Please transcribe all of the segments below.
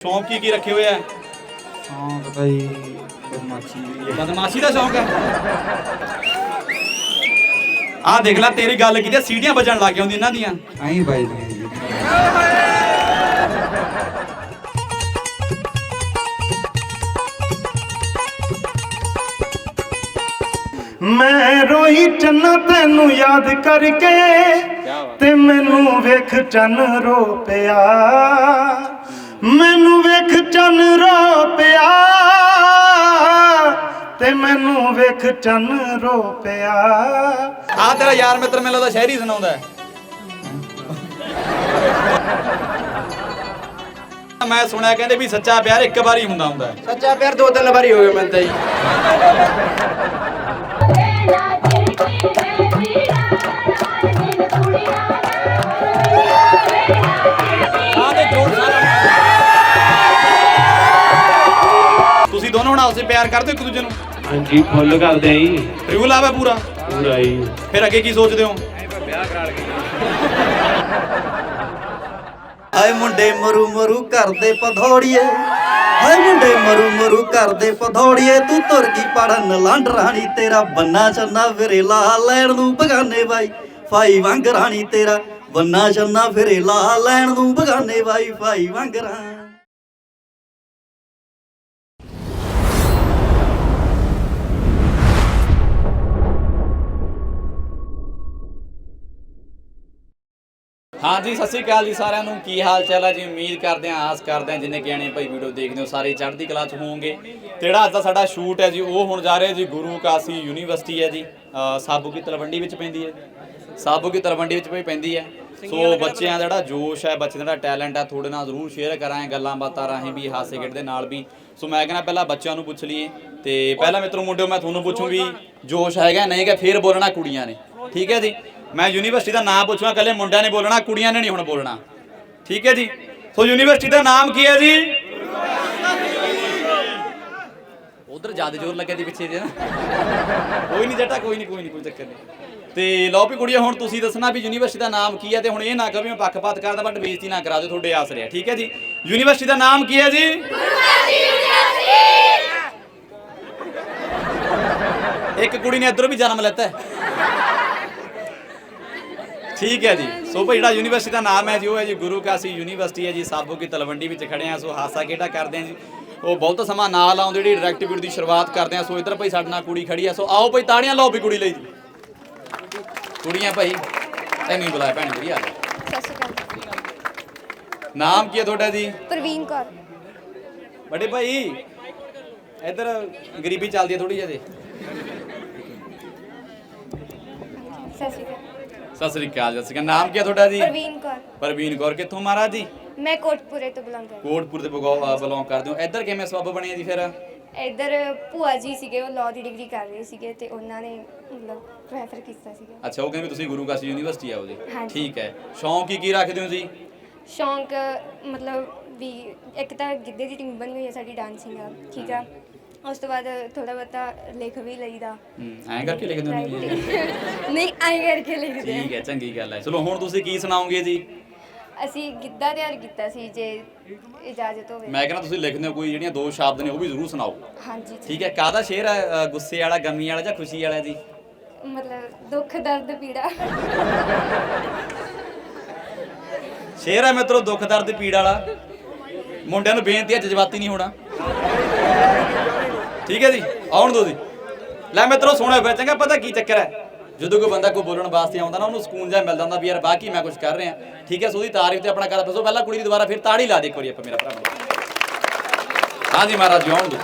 ਸ਼ੌਂਕ ਕੀ ਕੀ ਰੱਖੇ ਹੋਏ ਆ? ਸ਼ੌਂਕ ਬਈ ਬਦਮਾਸ਼ੀ ਵੀ ਹੈ। ਬਦਮਾਸ਼ੀ ਦਾ ਸ਼ੌਂਕ ਹੈ? ਆਹ ਦੇਖ ਲੈ ਤੇਰੀ ਗੱਲ ਕੀਤੀ ਆ, ਸੀਟੀਆਂ ਵੱਜਣ ਲੱਗ ਗਈਆਂ ਇਹਨਾਂ ਦੀਆਂ। ਐਂ ਵੱਜਦੀਆਂ ਜੀ। ਮੈਂ ਰੋਈ ਚੰਨਾ ਤੈਨੂੰ ਯਾਦ ਕਰਕੇ ਤੇ ਮੈਨੂੰ ਵੇਖ ਚੰਨ ਰੋ ਪਿਆ ਮੈਨੂੰ ਵੇਖ ਚੰਨ ਰੋ ਪਿਆ। ਤੇ ਮੈਨੂੰ ਵੇਖ ਚੰਨ ਰੋ ਪਿਆ। ਆਹ ਤੇਰਾ ਯਾਰ ਮਿੱਤਰ ਮੈਨੂੰ ਲੱਗਦਾ ਸ਼ਾਇਰੀ ਸੁਣਾਉਂਦਾ ਹੈ। ਮੈਂ ਸੁਣਿਆ ਕਹਿੰਦੇ ਵੀ ਸੱਚਾ ਪਿਆਰ ਇੱਕ ਵਾਰੀ ਹੁੰਦਾ ਹੁੰਦਾ ਹੈ। ਸੱਚਾ ਪਿਆਰ ਦੋ ਤਿੰਨ ਵਾਰੀ ਹੋ ਗਏ ਮੈਨੂੰ ਤਾਂ ਜੀ। ਹੁਣ ਆਪਸੇ ਪਿਆਰ ਕਰਦੇ ਹੋ ਇੱਕ ਦੂਜੇ ਨੂੰ? ਹਾਂਜੀ ਫੁੱਲ ਕਰਦੇ ਆਂ ਜੀ। ਰਿਵੂ ਲਾਵਾ ਪੂਰਾ? ਪੂਰਾ ਜੀ। ਫਿਰ ਅੱਗੇ ਕੀ ਸੋਚਦੇ ਹੋ? ਹਾਏ ਮੁੰਡੇ ਮਰੂ ਮਰੂ ਕਰਦੇ ਪਧੌੜੀਏ। ਹਾਏ ਮੁੰਡੇ ਮਰੂ ਮਰੂ ਕਰਦੇ ਪਧੌੜੀਏ। ਤੂੰ ਤੁਰ ਗਈ ਪੜਨ ਲੰਡ ਰਾਣੀ ਤੇਰਾ ਬੰਨਾ ਚੰਨਾ ਫਿਰੇ ਲਾ ਲੈਣ ਨੂੰ ਬਗਾਨੇ ਬਾਈ ਫਾਈ ਵਾਂਗ ਰਾਣੀ ਤੇਰਾ। ਬੰਨਾ ਚੰਨਾ ਫਿਰੇ ਲਾ ਲੈਣ ਨੂੰ ਬਗਾਨੇ ਬਾਈ ਫਾਈ ਵਾਂਗ ਰਾਣੀ। ਹਾਂਜੀ ਸਤਿ ਸ਼੍ਰੀ ਅਕਾਲ ਜੀ ਸਾਰਿਆਂ ਨੂੰ। ਕੀ ਹਾਲ ਚਾਲ ਹੈ ਜੀ? ਉਮੀਦ ਕਰਦੇ ਹਾਂ ਆਸ ਕਰਦੇ ਹਾਂ ਜਿੰਨੇ ਗਿਆਣੇ ਭਾਈ ਵੀਡੀਓ ਦੇਖਦੇ ਹੋ ਸਾਰੇ ਚੜ੍ਹਦੀ ਕਲਾ 'ਚ ਹੋਵੋਗੇ। ਜਿਹੜਾ ਅੱਜ ਦਾ ਸਾਡਾ ਸ਼ੂਟ ਹੈ ਜੀ ਉਹ ਹੁਣ ਜਾ ਰਿਹਾ ਜੀ ਗੁਰੂ ਕਾਸੀ ਯੂਨੀਵਰਸਿਟੀ ਹੈ ਜੀ। ਅਹ ਸਾਬੂ ਕੀ ਤਲਵੰਡੀ ਵਿੱਚ ਪੈਂਦੀ ਹੈ। ਸਾਬੂ ਕੀ ਤਲਵੰਡੀ ਵਿੱਚ ਵੀ ਪੈਂਦੀ ਹੈ। ਸੋ ਬੱਚਿਆਂ ਦਾ ਜਿਹੜਾ ਜੋਸ਼ ਹੈ ਬੱਚਿਆਂ ਦਾ ਟੈਲੈਂਟ ਹੈ ਤੁਹਾਡੇ ਨਾਲ ਜ਼ਰੂਰ ਸ਼ੇਅਰ ਕਰਾਂਗੇ ਗੱਲਾਂ ਬਾਤਾਂ ਰਾਹੀਂ ਵੀ ਹਾਸੇ ਖੇਡ ਦੇ ਨਾਲ ਵੀ। ਸੋ ਮੈਂ ਕਹਿੰਦਾ ਪਹਿਲਾਂ ਬੱਚਿਆਂ ਨੂੰ ਪੁੱਛ ਲਈਏ ਤੇ ਪਹਿਲਾਂ ਮਿੱਤਰੋ ਮੁੰਡਿਓ ਮੈਂ ਤੁਹਾਨੂੰ ਪੁੱਛੂੰ ਵੀ ਜੋਸ਼ ਹੈਗਾ ਨਹੀਂ ਕਿ ਫੇਰ ਬੋਲਣਾ ਕੁੜੀਆਂ ਨੇ। ਠੀਕ ਹੈ ਜੀ? ਮੈਂ ਯੂਨੀਵਰਸਿਟੀ ਦਾ ਨਾਮ ਪੁੱਛੂਗਾ ਕੱਲੇ ਮੁੰਡਿਆਂ ਨੇ ਬੋਲਣਾ ਕੁੜੀਆਂ ਨੇ ਨਹੀਂ ਹੁਣ ਬੋਲਣਾ। ਠੀਕ ਹੈ ਜੀ? ਸੋ ਯੂਨੀਵਰਸਿਟੀ ਦਾ ਨਾਮ ਕੀ ਹੈ ਜੀ? ਉਧਰ ਜ਼ਿਆਦਾ ਜ਼ੋਰ ਲੱਗਿਆ ਦੀ ਪਿੱਛੇ ਜੇ ਨਾ। ਕੋਈ ਨਹੀਂ ਜੱਟਾ ਕੋਈ ਨਹੀਂ ਕੋਈ ਨਹੀਂ ਕੋਈ ਚੱਕਰ ਨਹੀਂ। ਤੇ ਲਓ ਵੀ ਕੁੜੀਆਂ ਹੁਣ ਤੁਸੀਂ ਦੱਸਣਾ ਵੀ ਯੂਨੀਵਰਸਿਟੀ ਦਾ ਨਾਮ ਕੀ ਹੈ ਤੇ ਹੁਣ ਇਹ ਨਾ ਕਹੋ ਵੀ ਮੈਂ ਪੱਖਪਾਤ ਕਰਦਾ ਬਟ ਬੇਇੱਜ਼ਤੀ ਨਾ ਕਰਾ ਦਿਓ ਤੁਹਾਡੇ ਆਸ ਰਿਹਾ। ਠੀਕ ਹੈ ਜੀ? ਯੂਨੀਵਰਸਿਟੀ ਦਾ ਨਾਮ ਕੀ ਹੈ ਜੀ? ਇੱਕ ਕੁੜੀ ਨੇ ਇੱਧਰੋਂ ਵੀ ਜਨਮ ਲੈਤਾ ਹੈ। ਠੀਕ ਹੈ ਜੀ। ਸੋ ਭਾਈ ਜਿਹੜਾ ਯੂਨੀਵਰਸਿਟੀ ਦਾ ਨਾਮ ਹੈ ਜੀ ਉਹ ਹੈ ਜੀ ਗੁਰੂ ਕਾਸੀ ਯੂਨੀਵਰਸਿਟੀ ਹੈ ਜੀ ਸਾਬੋ ਕੀ ਤਲਵੰਡੀ ਵਿੱਚ ਖੜੇ ਆ ਸੋ ਹਾਸਾ ਖੇਡਾ ਕਰਦੇ ਆ ਜੀ। ਉਹ ਬਹੁਤ ਸਮਾਂ ਨਾਲ ਲਾਉਂਦੇ ਜਿਹੜੀ ਡਾਇਰੈਕਟ ਵੀਡੀਓ ਦੀ ਸ਼ੁਰੂਆਤ ਕਰਦੇ ਆ ਸੋ ਇੱਧਰ ਭਾਈ ਸਾਡੇ ਨਾਲ ਕੁੜੀ ਖੜੀ ਆ ਸੋ ਆਓ ਭਾਈ ਤਾੜੀਆਂ ਲਾਓ ਵੀ ਕੁੜੀ ਲਈ ਜੀ। ਕੁੜੀਆਂ ਭਾਈ ਤੈਨੂੰ ਬੁਲਾਇਆ ਭੈਣ ਮੇਰੀ ਆ ਜਾ। ਸਤਿ ਸ਼੍ਰੀ ਅਕਾਲ। ਨਾਮ ਕੀ ਹੈ ਤੁਹਾਡਾ ਜੀ? ਪ੍ਰਵੀਨ ਕੌਰ। ਬੜੇ ਭਾਈ ਇੱਧਰ ਗਰੀਬੀ ਚੱਲਦੀ ਹੈ ਥੋੜੀ ਜਿਹੀ ਜੀ ਸਤਿ ਸ਼੍ਰੀ ਅਕਾਲ। ਸਤਿ ਸ੍ਰੀ ਅਕਾਲ ਜੀ ਸਤਿ ਨਾਮ ਕੀ ਹੈ ਤੁਹਾਡਾ ਜੀ? ਪ੍ਰਵੀਨ ਕੌਰ। ਪ੍ਰਵੀਨ ਕੌਰ ਕਿੱਥੋਂ ਮਹਾਰਾਜ ਜੀ? ਮੈਂ ਕੋਟਪੁਰੇ ਤੋਂ ਬਿਲੋਂਗ ਕਰਦੀ ਕੋਟਪੁਰ ਦੇ ਬਿਲੋਂਗ ਕਰਦੇ ਹੋ। ਇੱਧਰ ਕਿਵੇਂ ਸਬੱਬ ਬਣਿਆ ਜੀ ਫਿਰ? ਇੱਧਰ ਭੂਆ ਜੀ ਸੀਗੇ ਉਹ ਲਾਅ ਦੀ ਡਿਗਰੀ ਕਰ ਰਹੇ ਸੀਗੇ ਤੇ ਉਹਨਾਂ ਨੇ ਮਤਲਬ ਪ੍ਰੈਫਰ ਕੀਤਾ ਸੀਗਾ। ਅੱਛਾ ਉਹ ਕਹਿੰਦੇ ਵੀ ਤੁਸੀਂ ਗੁਰੂ ਕਾਸ਼ੀ ਯੂਨੀਵਰਸਿਟੀ ਆਓ ਜੀ। ਹਾਂਜੀ। ਠੀਕ ਹੈ। ਸ਼ੌਂਕ ਕੀ ਕੀ ਰੱਖਦੇ ਹੋ ਜੀ? ਸ਼ੌਂਕ ਮਤਲਬ ਵੀ ਇੱਕ ਤਾਂ ਗਿੱਧੇ ਦੀ ਟੀਮ ਬਣੀ ਹੋਈ ਹੈ ਸਾਡੀ ਡਾਂਸਿੰਗ ਆ ਠੀਕ ਆ। ਉਸ ਤੋਂ ਬਾਅਦ ਥੋੜਾ ਬਹੁਤਾ ਲਿਖ ਵੀ ਲਈਦਾ। ਹੂੰ, ਐਂ ਕਰਕੇ ਲਿਖਦੇ ਹੋ ਜੀ ਨਹੀਂ ਆਈ ਕਰਕੇ ਲਿਖਦੇ ਆ। ਠੀਕ ਹੈ ਚੰਗੀ ਗੱਲ ਹੈ। ਚਲੋ ਹੁਣ ਤੁਸੀਂ ਕੀ ਸੁਣਾਓਗੇ ਜੀ? ਅਸੀਂ ਗਿੱਧਾ ਤਿਆਰ ਕੀਤਾ ਸੀ ਜੇ ਇਜਾਜ਼ਤ ਹੋਵੇ। ਮੈਂ ਕਹਿੰਦਾ ਤੁਸੀਂ ਲਿਖਦੇ ਹੋ ਕੋਈ ਜਿਹੜੀਆਂ ਦੋ ਸ਼ਬਦ ਨੇ ਉਹ ਵੀ ਜ਼ਰੂਰ ਸੁਣਾਓ। ਹਾਂਜੀ ਜੀ। ਠੀਕ ਹੈ ਕਾਹਦਾ ਸ਼ੇਰ ਹੈ ਅ, ਗੁੱਸੇ ਵਾਲਾ ਗਮੀ ਵਾਲਾ ਜਾਂ ਖੁਸ਼ੀ ਵਾਲਾ ਜੀ? ਮਤਲਬ ਦੁੱਖ ਦਰਦ ਪੀੜਾ। ਸ਼ੇਰ ਹੈ ਮਿੱਤਰੋ ਦੁੱਖ ਦਰਦ ਪੀੜ ਵਾਲਾ। ਮੁੰਡਿਆਂ ਨੂੰ ਬੇਨਤੀ ਹੈ ਜਜ਼ਬਾਤੀ ਨਹੀਂ ਹੋਣਾ। ਠੀਕ ਹੈ ਜੀ, ਆਉਣ ਦਿਓ ਜੀ। ਲੈ ਮਿੱਤਰੋ ਸੁਣੋ ਫਿਰ, ਚੰਗਾ, ਪਤਾ ਕੀ ਚੱਕਰ ਹੈ? ਜਦੋਂ ਕੋਈ ਬੰਦਾ ਕੋਈ ਬੋਲਣ ਵਾਸਤੇ ਆਉਂਦਾ ਨਾ, ਉਹਨੂੰ ਸਕੂਨ ਜਿਹਾ ਮਿਲਦਾ ਹੁੰਦਾ ਵੀ ਯਾਰ ਬਾਕੀ ਮੈਂ ਕੁਝ ਕਰ ਰਿਹਾ। ਠੀਕ ਹੈ, ਸੋ ਉਹਦੀ ਤਾਰੀਫ ਤੇ ਆਪਣਾ ਕਰ ਦੱਸੋ ਪਹਿਲਾਂ ਕੁੜੀ ਦੀ ਦੁਬਾਰਾ ਫਿਰ ਤਾੜੀ ਲਾ ਦੇ ਇੱਕ ਵਾਰੀ ਆਪਾਂ, ਮੇਰਾ ਭਰਾ ਬਣ ਹਾਂਜੀ ਮਹਾਰਾਜ ਜੀ, ਆਉਣ ਦਿਓ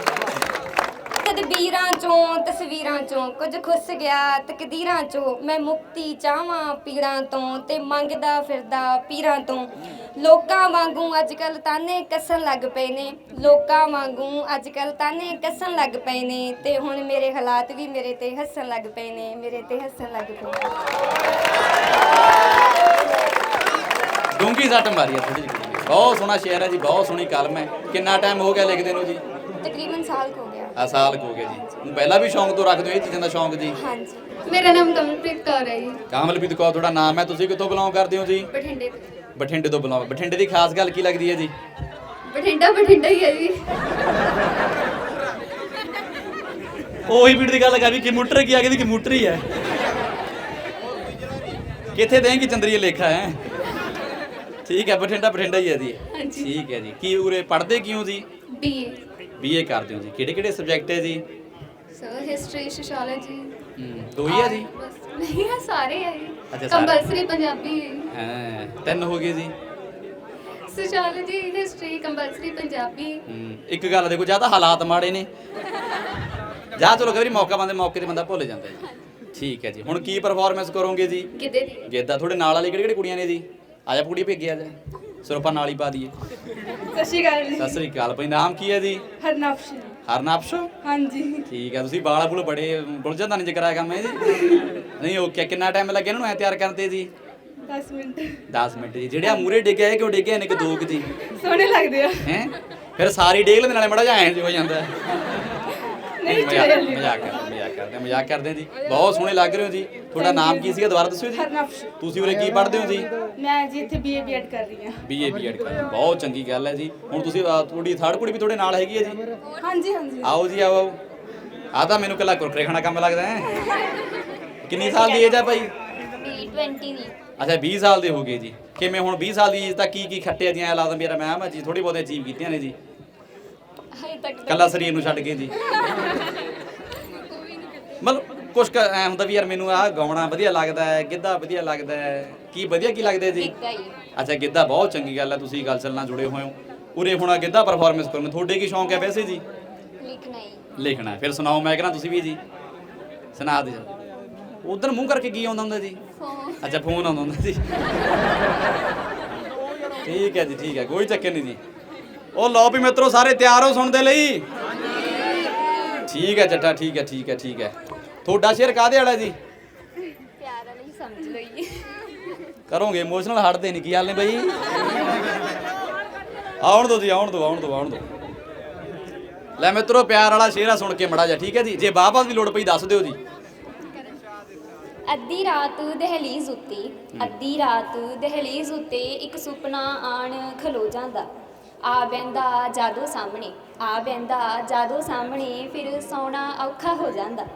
ਤਦਬੀਰਾਂ ਚੋਂ ਤਸਵੀਰਾਂ ਚੋਂ ਕੁਝ ਖੁੱਸ ਗਿਆ ਤਕਦੀਰਾਂ ਚੋਂ। ਮੈਂ ਮੁਕਤੀ ਚਾਹਾਂ ਪੀੜਾਂ ਤੋਂ ਤੇ ਮੰਗਦਾ ਫਿਰਦਾ ਪੀਰਾਂ ਤੋਂ। ਲੋਕਾਂ ਵਾਂਗੂ ਅੱਜਕੱਲ ਤਾਨੇ ਕੱਸਣ ਲੱਗ ਪਏ ਨੇ। ਲੋਕਾਂ ਵਾਂਗੂ ਅੱਜਕੱਲ ਤਾਨੇ ਕੱਸਣ ਲੱਗ ਪਏ ਨੇ ਤੇ ਹੁਣ ਮੇਰੇ ਹਾਲਾਤ ਵੀ ਮੇਰੇ ਤੇ ਹੱਸਣ ਲੱਗ ਪਏ ਨੇ ਮੇਰੇ ਤੇ ਹੱਸਣ ਲੱਗ ਪਏ ਨੇ। ਡੂੰਗੀ ਸੱਟ ਮਾਰੀ ਆ ਥੋੜੀ ਜਿਹੀ ਬਹੁਤ ਸੋਹਣਾ ਸ਼ੇਰ ਹੈ ਜੀ ਬਹੁਤ ਸੋਹਣੀ ਕਲਮ ਹੈ। ਕਿੰਨਾ ਟਾਈਮ ਹੋ ਗਿਆ ਲਿਖਦੇ ਨੂੰ ਜੀ? ਤਕਰੀਬਨ ਸਾਲ ਕੁ ਹੋ ਗਿਆ ਆ ਸਾਲ ਕੁ ਹੋ ਗਿਆ ਜੀ। ਪਹਿਲਾਂ ਵੀ ਸ਼ੌਂਕ ਤੋਂ ਰੱਖਦੇ ਹੋ ਇਹ ਚੀਜ਼ਾਂ ਦਾ ਸ਼ੌਂਕ ਜੀ? ਹਾਂਜੀ। ਮੇਰਾ ਨਾਮ ਕਮਲਪ੍ਰੀਤ ਕੌਰ ਹੈ ਜੀ। ਕਾਮਲਪ੍ਰੀਤ ਕੌਰ ਤੁਹਾਡਾ ਨਾਮ ਹੈ। ਤੁਸੀਂ ਕਿੱਥੋਂ ਬਿਲੋਂਗ ਕਰਦੇ ਹੋ ਜੀ? ਬਠਿੰਡੇ ਤੋਂ। ਬਠਿੰਡੇ ਤੋਂ ਬਿਲੋਂਗ ਬਠਿੰਡੇ ਦੀ ਖਾਸ ਗੱਲ ਕੀ ਲੱਗਦੀ ਹੈ ਜੀ? ਬਠਿੰਡਾ ਬਠਿੰਡਾ ਹੀ ਹੈ ਜੀ। ਉਹੀ ਵੀਡ ਦੀ ਗੱਲ ਕਰ ਵੀ ਕੰਪਿਊਟਰ ਕੀ ਆ ਗਈ ਕੰਪਿਊਟਰ ਹੀ ਹੈ। ਕਿੱਥੇ ਦੇਂਗੀ ਚੰਦਰੀਏ ਲੇਖਾ ਹੈ? ਠੀਕ ਹੈ ਬਠਿੰਡਾ ਬਠਿੰਡਾ ਹੀ ਹੈ ਜੀ। ਠੀਕ ਹੈ ਜੀ। ਕੀ ਉਰੇ ਪੜ੍ਹਦੇ ਕਿਉਂ ਜੀ? ਬੀਏ ਬੀਏ ਕਰਦੇ ਹੋ ਜੀ। ਕਿਹੜੇ ਕਿਹੜੇ ਸਬਜੈਕਟ ਹੈ ਜੀ? ਸਰ ਹਿਸਟਰੀ ਸੋਸ਼ੀਓਲੋਜੀ ਹੂੰ ਦੋ ਹੀ ਹੈ ਜੀ? ਬਸ ਨਹੀਂ ਹੈ ਸਾਰੇ ਹੈ ਅੱਛਾ, ਸਾਰੇ। ਕੰਪਲਸਰੀ ਪੰਜਾਬੀ। ਹਾਂ ਤਿੰਨ ਹੋ ਗਏ ਜੀ। Sociology history compulsory Punjabi. ਹੂੰ ਇੱਕ ਗੱਲ ਦੇਖੋ ਜਾਂ ਤਾਂ ਹਾਲਾਤ ਮਾੜੇ ਨੇ। ਜਾਂ ਚਲੋ ਕਈ ਵਾਰੀ ਮੌਕਾ ਬੰਦੇ ਮੌਕੇ ਤੇ ਬੰਦਾ ਭੁੱਲ ਜਾਂਦਾ ਜੀ। ਠੀਕ ਹੈ ਜੀ। ਹੁਣ ਕੀ ਪਰਫਾਰਮੈਂਸ ਕਰੋਗੇ ਜੀ? ਕਿਤੇ ਦੀ। ਗੇਦਾ ਤੁਹਾਡੇ ਨਾਲ ਵਾਲੀ ਕਿਹੜੀ ਕਿਹੜੀ ਕੁੜੀਆਂ ਨੇ ਜੀ? ਆ ਜਾ ਕੁੜੀ ਭੇਗੇ ਆ ਜਾ। ਸਰਪਾ ਨਾਲ ਹੀ ਪਾ ਦਈਏ। ਸਤਿ ਸ਼੍ਰੀ ਅਕਾਲ ਜੀ। ਸਤਿ ਸ੍ਰੀ ਅਕਾਲ। ਭਾਈ ਨਾਮ ਕੀ ਹੈ ਜੀ? ਹਰਨਫਸ਼ ਹਰਨਾਪਸ਼? ਹਾਂਜੀ। ਠੀਕ ਹੈ ਤੁਸੀਂ ਬਾਲਾ ਬੁਲ ਬੜੇ ਗੁਲਜਨ ਦਾ ਨਹੀਂ ਕਰਾਇਆ ਕੰਮ ਹੈ ਜੀ? ਨਹੀਂ ਓਕੇ ਕਿੰਨਾ ਟਾਈਮ ਲੱਗਿਆ ਇਹਨੂੰ ਐ ਤਿਆਰ ਕਰਨ ਤੇ ਜੀ? 10 ਮਿੰਟ। 10 ਮਿੰਟ ਜੀ। ਜਿਹੜੇ ਆ ਮੂਰੇ ਡਿੱਗਿਆ ਇਹ ਕਿਉਂ ਡਿੱਗਿਆ ਨੇ ਕਿ ਦੋ ਕੁ ਜੀ? ਸੋਹਣੇ ਲੱਗਦੇ ਆ। ਹੈ? ਫਿਰ ਸਾਰੀ ਡੇਗ ਲੈਣ ਨਾਲੇ ਮੜਾ ਜਾ ਐਂ ਹੋ ਜਾਂਦਾ। ਨਹੀਂ ਮਜ਼ਾਕ ਕਰਦੇ ਮਜ਼ਾਕ ਕਰਦੇ ਮਜ਼ਾਕ ਕਰਦੇ ਜੀ। ਬਹੁਤ ਸੋਹਣੇ ਲੱਗ ਰਹੇ ਹੋ ਜੀ। ਤੁਹਾਡਾ ਨਾਮ ਕੀ ਸੀਗਾ? ਦੁਬਾਰਾ ਦੱਸਿਓ ਜੀ। ਹਰਨਫਸ਼ ਤੁਸੀਂ ਉਰੇ ਕੀ ਪੜ੍ਹਦੇ ਹੋ ਜੀ? ਮੈਂ ਜੀ ਇੱਥੇ ਬੀਏ ਬੀਐਡ ਕਰ ਰਹੀ ਹਾਂ। ਬੀਏ ਬੀਐਡ ਕਰਦੇ ਹੋ। ਬਹੁਤ ਚੰਗੀ ਗੱਲ ਹੈ ਜੀ। ਹੁਣ ਤੁਸੀਂ ਤੁਹਾਡੀ ਥਰਡ ਕੁੜੀ ਵੀ ਤੁਹਾਡੇ ਨਾਲ ਹੈਗੀ ਹੈ ਜੀ? ਹਾਂਜੀ ਹਾਂਜੀ। ਆਓ ਜੀ ਆਓ। ਆ ਤਾਂ ਮੈਨੂੰ ਕੱਲਾ ਕੁਰਕਰੇ ਖਾਣਾ ਕੰਮ ਲੱਗਦਾ ਹੈ। ਕਿੰਨੀ ਸਾਲ ਦੀ ਏਜ ਹੈ ਭਾਈ? ਬੀ 20 ਦੀ। ਅੱਛਾ 20 ਸਾਲ ਦੇ ਹੋ ਗਏ ਜੀ। ਕਿਵੇਂ ਹੁਣ 20 ਸਾਲ ਦੀ ਏਜ ਤਾਂ ਕੀ ਕੀ ਖੱਟਿਆ ਜੀ ਐ ਲੱਗਦਾ ਮੇਰਾ ਮੈਮ ਹੈ ਜੀ ਥੋੜੀ ਬਹੁਤੇ ਅਚੀਵ ਕੀਤੀਆਂ ਨੇ ਜੀ। ਹਜੇ ਤੱਕ ਕੱਲਾ ਸਰੀਰ ਨੂੰ ਛੱਡ ਕੇ ਜੀ। ਮਤਲਬ ਕੁਛ ਐ ਹੁੰਦਾ ਵੀ ਯਾਰ ਮੈਨੂੰ ਆਹ ਗਾਉਣਾ ਵਧੀਆ ਲੱਗਦਾ ਹੈ ਗਿੱਧਾ ਵਧੀਆ ਲੱਗਦਾ ਹੈ। ਕੀ ਵਧੀਆ ਕੀ ਲੱਗਦਾ ਹੈ ਜੀ? ਗਿੱਧਾ ਹੀ। ਅੱਛਾ ਗਿੱਧਾ ਬਹੁਤ ਚੰਗੀ ਗੱਲ ਹੈ ਤੁਸੀਂ ਗੱਲ ਨਾਲ ਜੁੜੇ ਹੋਏ ਹੋ। ਉਰੇ ਹੁਣ ਗਿੱਧਾ ਪਰਫਾਰਮੈਂਸ ਕਰੋਗੇ ਤੁਹਾਡੇ ਕੀ ਸ਼ੌਂਕ ਹੈ ਵੈਸੇ ਜੀ? ਲਿਖਣਾ ਹੀ। ਲਿਖਣਾ ਹੈ। ਫਿਰ ਸੁਣਾਓ ਮੈਂ ਕਹਿੰਦਾ ਤੁਸੀਂ ਵੀ ਜੀ। ਸੁਣਾ ਦਿਓ। ਉਧਰ ਮੂੰਹ ਕਰਕੇ ਕੀ ਆਉਂਦਾ ਹੁੰਦਾ ਜੀ? ਫੋਨ। ਅੱਛਾ ਫੋਨ ਆਉਂਦਾ ਹੁੰਦਾ ਜੀ। ਠੀਕ ਹੈ ਜੀ ਠੀਕ ਹੈ ਕੋਈ ਚੱਕਰ ਨਹੀਂ ਜੀ। ਉਹ ਲਓ ਵੀ ਮਿੱਤਰੋ ਸਾਰੇ ਤਿਆਰ ਹੋ ਸੁਣਨ ਦੇ ਲਈ? ਠੀਕ ਹੈ ਜੱਟਾ ਠੀਕ ਹੈ ਠੀਕ ਹੈ ਠੀਕ ਹੈ। ਤੁਹਾਡਾ ਸ਼ੇਰ ਕਾਦੇ ਵਾਲਾ ਜੀ? ਪਿਆਰਾ ਨਹੀਂ ਸਮਝ ਲਈ ਕਰੋਗੇ ਇਮੋਸ਼ਨਲ ਹਟਦੇ ਨਹੀਂ ਕੀ ਹਾਲ ਨੇ ਬਈ? ਆਉਣ ਦੋ ਜੀ ਆਉਣ ਦੋ ਆਉਣ ਦੋ ਆਉਣ ਦੋ। ਲੈ ਮਿੱਤਰੋ ਪਿਆਰ ਵਾਲਾ ਸ਼ੇਰ ਆ ਸੁਣ ਕੇ ਮੜਾ ਜਾ ਠੀਕ ਹੈ ਜੀ? ਜੇ ਬਾਬਾ ਦੀ ਲੋੜ ਪਈ ਦੱਸ ਦਿਓ ਜੀ। ਅੱਧੀ ਰਾਤ ਦਹਲੀਜ਼ ਉੱਤੇ ਅੱਧੀ ਰਾਤ ਦਹਲੀਜ਼ ਉੱਤੇ ਇੱਕ ਸੁਪਨਾ ਆਣ ਖਲੋ ਜਾਂਦਾ। ਆ ਬੈੰਦਾ ਜਾਦੂ ਸਾਹਮਣੇ, ਆ ਬੈੰਦਾ ਜਾਦੂ ਸਾਹਮਣੇ, ਫਿਰ ਸੌਣਾ ਔਖਾ ਹੋ ਜਾਂਦਾ।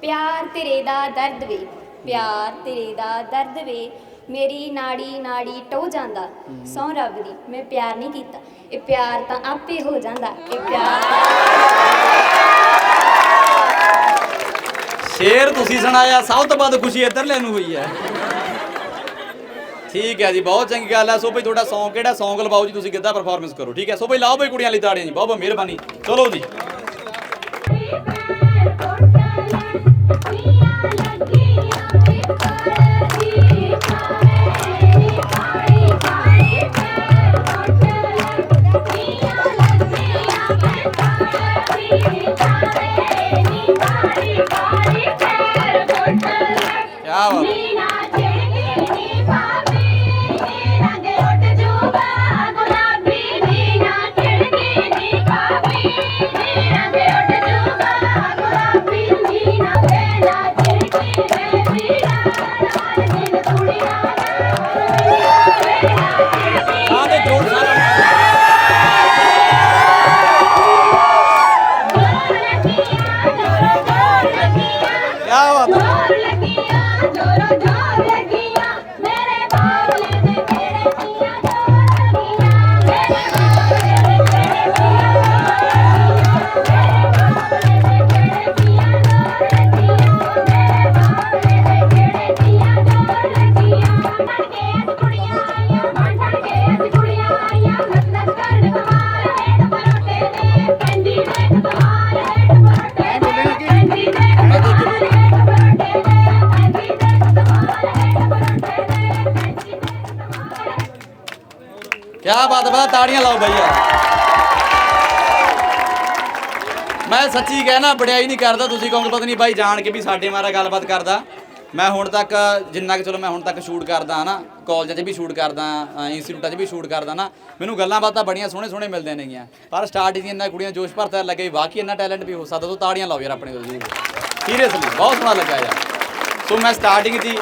ਪਿਆਰ ਤੇਰੇ ਦਾ ਦਰਦ ਵੇ, ਪਿਆਰ ਤੇਰੇ ਦਾ ਦਰਦ ਵੇ, ਮੇਰੀ ਨਾੜੀ ਨਾੜੀ ਟੋ ਜਾਂਦਾ, ਸੌ ਰੱਬ ਦੀ, ਮੈਂ ਪਿਆਰ ਨਹੀਂ ਕੀਤਾ। ਇਹ ਪਿਆਰ ਤਾਂ ਆਪੇ ਹੋ ਜਾਂਦਾ, ਇਹ ਪਿਆਰ ਸ਼ੇਰ ਤੁਸੀਂ ਸੁਣਾਇਆ, ਸਭ ਤੋਂ ਵੱਧ ਖੁਸ਼ੀ ਇੱਧਰ ਲੈਨੂੰ ਹੋਈ ਹੈ। ਠੀਕ ਹੈ ਜੀ, ਬਹੁਤ ਚੰਗੀ ਗੱਲ ਹੈ। ਸੋ ਭਾਈ ਤੁਹਾਡਾ Song ਕਿਹੜਾ? Song ਲਵਾਓ ਜੀ, ਤੁਸੀਂ ਗਿੱਧਾ ਪਰਫਾਰਮੈਂਸ ਕਰੋ, ਠੀਕ ਹੈ? ਸੋ ਭਾਈ ਲਾਓ ਭਾਈ ਕੁੜੀਆਂ ਲਈ ਤਾੜੀਆਂ ਜੀ ਬਹੁਤ ਬਹੁਤ ਮਿਹਰਬਾਨੀ। ਚਲੋ ਜੀ। ਕੀ ਤਾੜੀਆਂ ਲਾਓ ਭਈਆ ਮੈਂ ਸੱਚੀ ਕਹਿਣਾ ਬੜਾਈ ਨਹੀਂ ਕਰਦਾ ਤੁਸੀਂ ਕਹੋਗੇ ਪਤਾ ਨਹੀਂ ਬਾਈ ਜਾਣ ਕੇ ਵੀ ਸਾਡੇ ਮਾਰਾ ਗੱਲਬਾਤ ਕਰਦਾ। ਮੈਂ ਹੁਣ ਤੱਕ ਜਿੰਨਾ ਕਿ ਚਲੋ ਮੈਂ ਹੁਣ ਤੱਕ ਸ਼ੂਟ ਕਰਦਾ ਹਾਂ ਨਾ ਕਾਲਜਾਂ 'ਚ ਵੀ ਸ਼ੂਟ ਕਰਦਾ ਅ, ਇੰਸਟੀਚਿਊਟਾਂ 'ਚ ਵੀ ਸ਼ੂਟ ਕਰਦਾ ਨਾ ਮੈਨੂੰ ਗੱਲਾਂ ਬਾਤਾਂ ਬੜੀਆਂ ਸੋਹਣੇ ਸੋਹਣੇ ਮਿਲਦੇ ਨੇਗੀਆਂ। ਪਰ ਸਟਾਰਟ ਹੀ ਇੰਨਾ ਕੁੜੀਆਂ ਜੋਸ਼ ਭਰਤਾ ਲੱਗੇ ਵਾਕਈ ਇੰਨਾ ਟੈਲੈਂਟ ਵੀ ਹੋ ਸਕਦਾ ਤੋ ਤਾੜੀਆਂ ਲਾਓ ਯਾਰ ਆਪਣੇ ਤੋਂ ਜੀ। ਸੀਰੀਅਸਲੀ ਬਹੁਤ ਸੋਹਣਾ ਲੱਗਾ ਯਾਰ। ਸੋ ਮੈਂ ਸਟਾਰਟਿੰਗ 'ਚ